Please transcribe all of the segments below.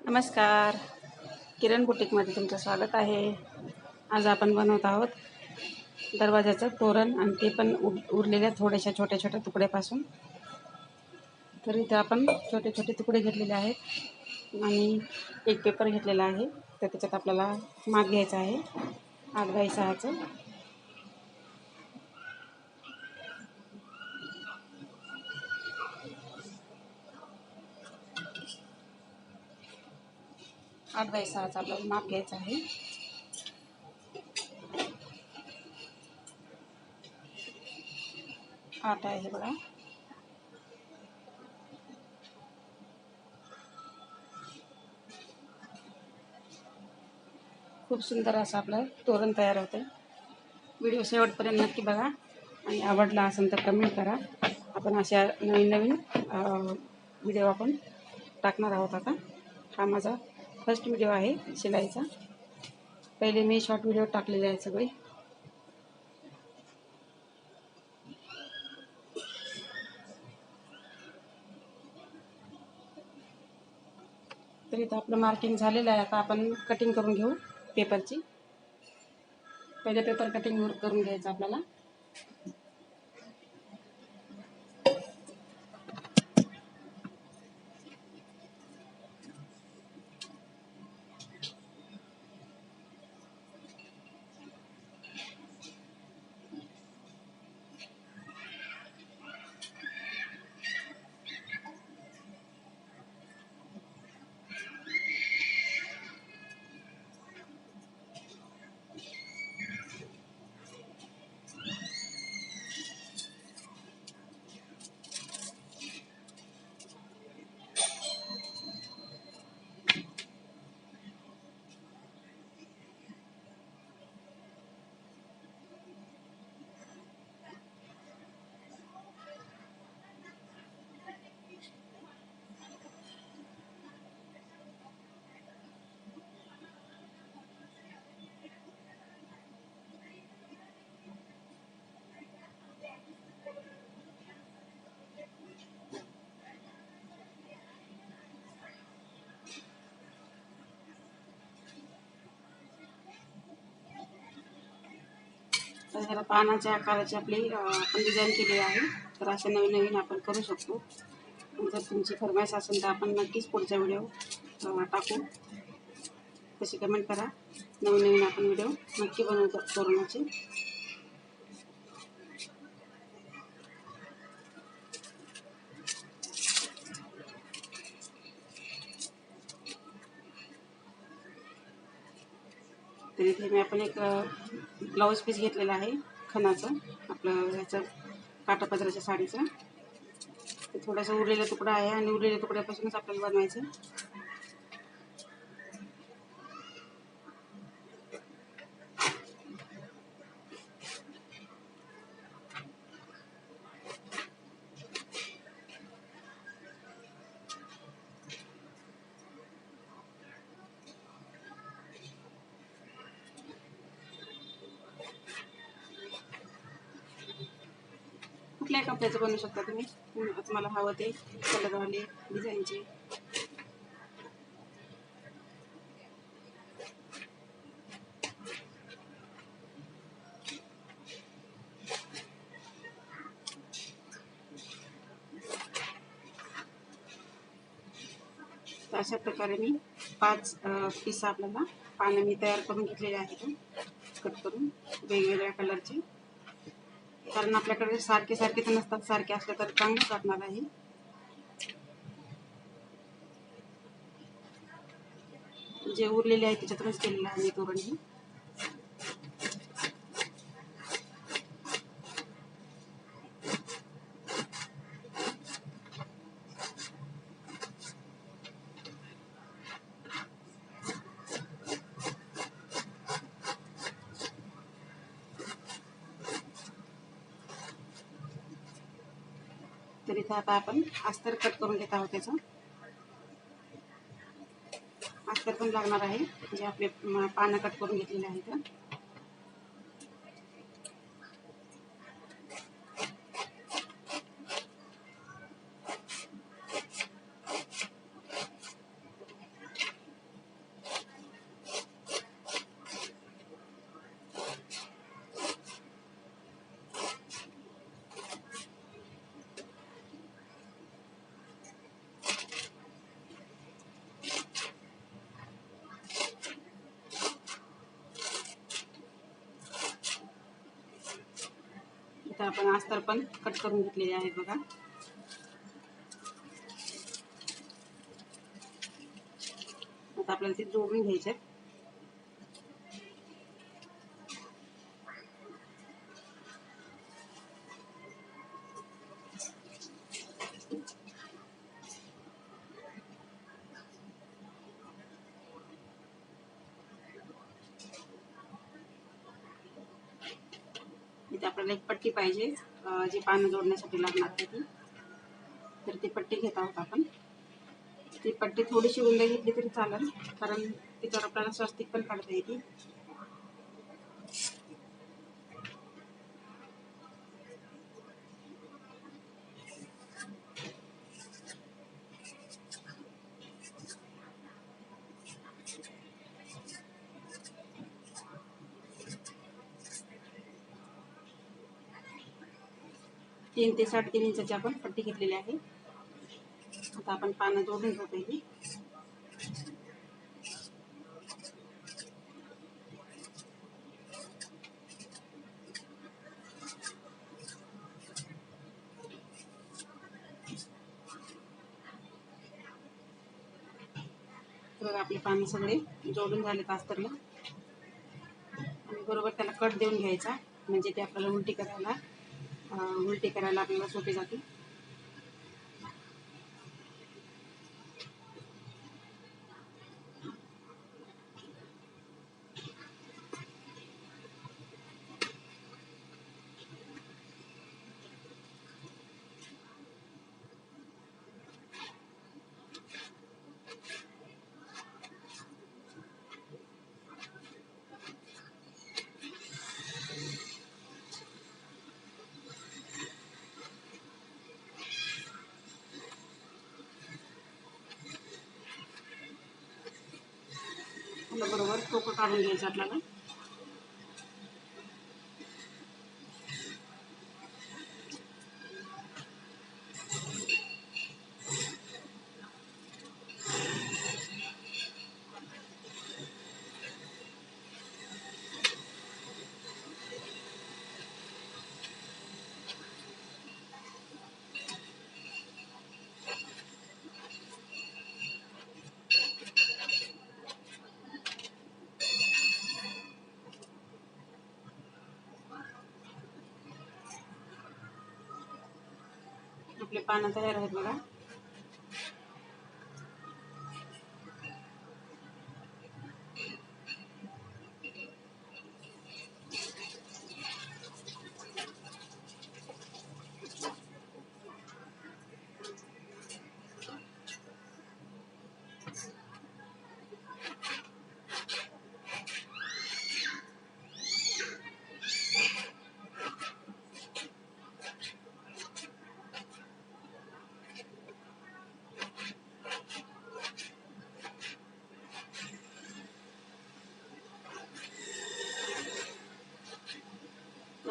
नमस्कार. किरण बुटीकमध्ये तुमचं स्वागत आहे. आज आपण बनवत आहोत दरवाजाचं तोरण आणि ते पण उर उरलेल्या थोड्याशा छोट्या छोट्या तुकड्यापासून. तर इथं आपण छोटे छोटे तुकडे घेतलेले आहेत आणि एक पेपर घेतलेला आहे. तर त्याच्यात आपल्याला माग घ्यायचा आहे. आठ बाय सहाचं. आठ बाय सहाचा आपल्याला माप घ्यायचा आहे. आठ आहे बघा. खूप सुंदर असं आपलं तोरण तयार होतं व्हिडिओ शेवटपर्यंत नक्की बघा. आणि आवडला असेल तर कमेंट करा. आपण अशा नवीन नवीन व्हिडिओ आपण टाकणार आहोत आता. हा माझा फर्स्ट व्हिडिओ आहे शिलाईचा. पहिले मी शॉर्ट व्हिडिओ टाकलेले आहेत सगळे. तर इथं आपलं मार्किंग झालेलं आहे. आता आपण कटिंग करून घेऊ पेपरची पहिले पेपर कटिंग करून घ्यायचं आपल्याला. तर ह्याला पानाच्या आकाराची आपली आपण डिझाईन केली आहे. तर असं नवीन नवीन आपण करू शकतो. जर तुमची फरमाईश असेल तर आपण नक्कीच पुढचा व्हिडिओ टाकू. तशी कमेंट करा. नवीन नवीन आपण व्हिडिओ नक्की बनवतो कोरोनाचे तर इथे मी आपण एक ब्लाऊज पीस घेतलेला आहे खणाचं आपलं ह्याचं काटापदराच्या साडीचं. ते थोडासा उरलेला तुकडा आहे आणि उरलेल्या तुकड्यापासूनच आपल्याला बनवायचं. कुठल्याही कपड्याचं बनवू शकता तुम्ही. तुम्हाला हवं ते कलरवाले डिझाईनचे अशा प्रकारे मी पाच पीस आपल्याला पानं मी तयार करून घेतलेले आहेत. कट करून वेगवेगळ्या कलरचे कारण आपल्याकडे सारखे सारखे तर नसतात सारखे असले तर चांगलंच वाटणार आहे. जे उरलेले आहे त्याच्यातूनच केलेलं आहे तोरण हे. इथं आता आपण अस्तर कट करून घेत आहोत त्याचं. अस्तर पण लागणार आहे. जे आपले पानं कट करून घेतलेले आहेत. अस्तर पण कट करून घेतलेले आहेत बघा. आता आपल्याला ते जोडून घ्यायचे इथे आपल्याला एक पट्टी पाहिजे. जी पानं जोडण्यासाठी लागणार आहे ती. तर ती पट्टी घेत आहोत आपण. ती पट्टी थोडीशी रुंद घेतली तरी चालेल कारण तिच्यावर आपल्याला स्वस्तिक पण काढता येते. तीन ते साडेतीन इंचाची आपण पट्टी घेतलेली आहे. आता आपण पानं जोडून घेऊ पहिली. बघा आपले पानं सगळे जोडून झालेत अस्तरला. आणि बरोबर त्याला कट देऊन घ्यायचा म्हणजे ते आपल्याला उलटी करायला. उलटी करायला आपल्याला सोपे जाते. त्याला बरोबर टोकं काढून घ्यायचं आपल्याला. आपले पानं तयार आहेत बघा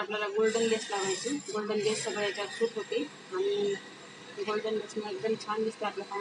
आपल्याला गोल्डन लेस लावायची. गोल्डन लेस सगळ्या याच्यात सूट होते. आणि गोल्डन लेसने एकदम छान दिसते आपलं काम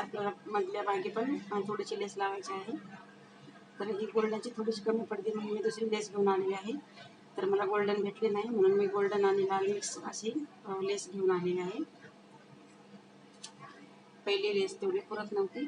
आपल्याला मधल्या मागे पण थोडीशी लेस लावायची आहे. तर ही गोल्डनची थोडीशी कमी पडते म्हणून मी दुसरी लेस घेऊन आलेली आहे. तर मला गोल्डन भेटली नाही म्हणून मी गोल्डन आणि लाल मिक्स अशी लेस घेऊन आलेली आहे. पहिली लेस तेवढी पुरत नव्हती.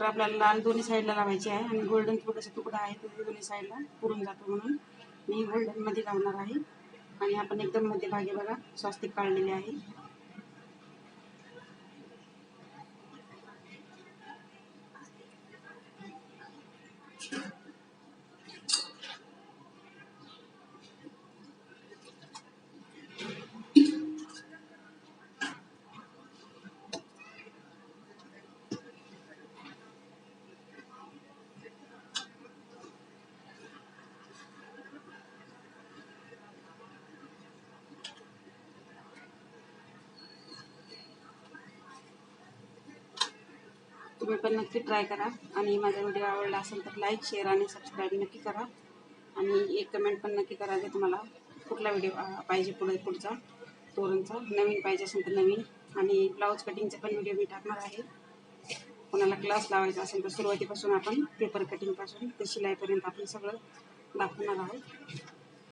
तर आपल्याला लाल दोन्ही साईडला लावायचे आहे आणि गोल्डन थोडंसं तुकडा आहे तो ते दोन्ही साईडला पुरून जातो म्हणून. मी गोल्डनमध्ये लावणार आहे. आणि आपण एकदम मध्यभागी बघा स्वास्तिक काढलेले आहे. तुम्ही पण नक्की ट्राय करा. आणि माझा व्हिडिओ आवडला असेल तर लाईक शेअर आणि सबस्क्राईब नक्की करा. आणि एक कमेंट पण नक्की करा की तुम्हाला. कुठला व्हिडिओ पाहिजे पुढे पुढचा? तोरणचा. नवीन पाहिजे असेल तर नवीन. आणि ब्लाऊज कटिंगचा पण व्हिडिओ मी टाकणार आहे. कोणाला क्लास लावायचा असेल तर सुरुवातीपासून आपण पेपर कटिंगपासून ते शिलाईपर्यंत आपण सगळं दाखवणार आहोत.